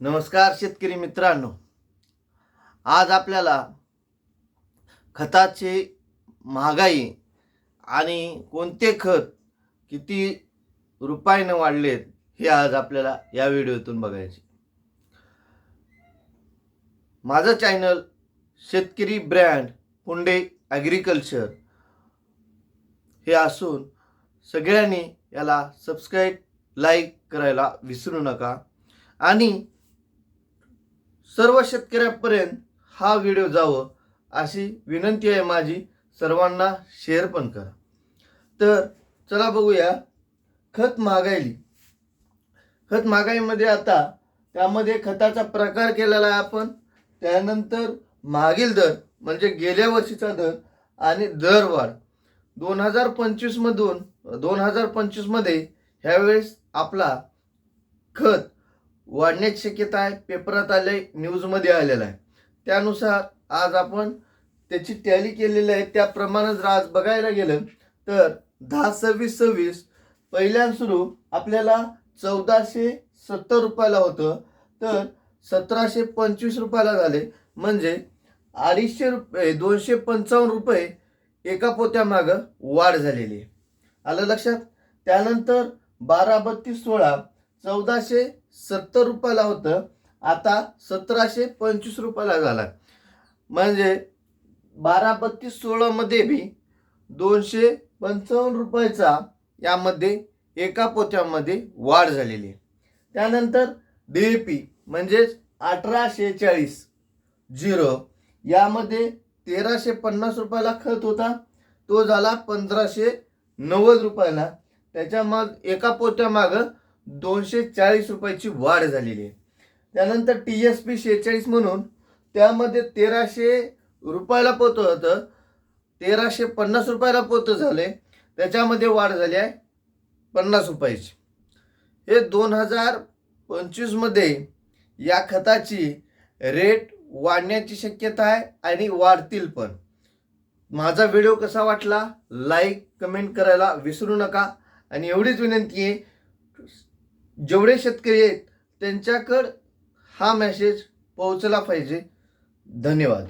नमस्कार शेतकरी मित्रांनो. आज आपल्याला खताची महागाई आणि कोणते खत किती रुपयानं वाढलेत हे आज आपल्याला या व्हिडिओतून बघायचे. माझं चॅनल शेतकरी ब्रँड पुंडे ॲग्रिकल्चर हे असून सगळ्यांनी याला सबस्क्राईब लाईक करायला विसरू नका आणि सर्व शेतकऱ्यापर्यंत हा व्हिडिओ जावं अशी विनंती आहे माझी. सर्वांना शेअर पण करा. तर चला बघूया खत महागाईली. खत महागाईमध्ये आता त्यामध्ये खताचा प्रकार केलेला आहे आपण. त्यानंतर मागील दर म्हणजे गेल्या वर्षीचा दर आणि दरवाढ दोन हजार पंचवीसमधून दोन हजार पंचवीसमध्ये ह्यावेळेस आपला खत वाढण्याची शक्यता आहे. पेपरात आले न्यूजमध्ये आलेलं आहे. त्यानुसार आज आपण त्याची टॅली केलेली आहे. त्याप्रमाणे जर आज बघायला गेलं तर दहा सव्वीस सव्वीस पहिल्यान सुरू आपल्याला चौदाशे सत्तर रुपयाला होतं. तर सतराशे पंचवीस रुपयाला झाले. म्हणजे अडीचशे रुपये दोनशे पंचावन्न रुपये एका पोत्यामागं वाढ झालेली आहे. आलं लक्षात? त्यानंतर बारा बत्तीस सोळा चौदाशे सत्तर रुपयाला होतं. आता सतराशे पंचवीस रुपयाला झाला. म्हणजे बारा बत्तीस सोळामध्ये बी दोनशे पंचावन्न रुपयाचा यामध्ये एका पोत्यामध्ये वाढ झालेली आहे. त्यानंतर डी ए पी म्हणजेच अठरा शेहेचाळीस झिरो यामध्ये तेराशे पन्नास रुपयाला खत होता. तो झाला पंधराशे नव्वद रुपयाला. त्याच्या मग एका पोत्यामागं दोनशे चाळीस रुपयाची वाढ झालेली आहे. त्यानंतर टी एस पी शेहेचाळीस म्हणून त्यामध्ये तेराशे रुपयाला पोतं होतं. तेराशे पन्नास रुपयाला पोतं झाले. त्याच्यामध्ये वाढ झाली आहे पन्नास रुपयाची. हे दोन हजार पंचवीसमध्ये या खताची रेट वाढण्याची शक्यता आहे आणि वाढतील पण. माझा व्हिडिओ कसा वाटला? लाईक कमेंट करायला विसरू नका. आणि एवढीच विनंती आहे जेवढे शेतकरी आहेत त्यांच्याकडं हा मेसेज पोहोचला पाहिजे. धन्यवाद.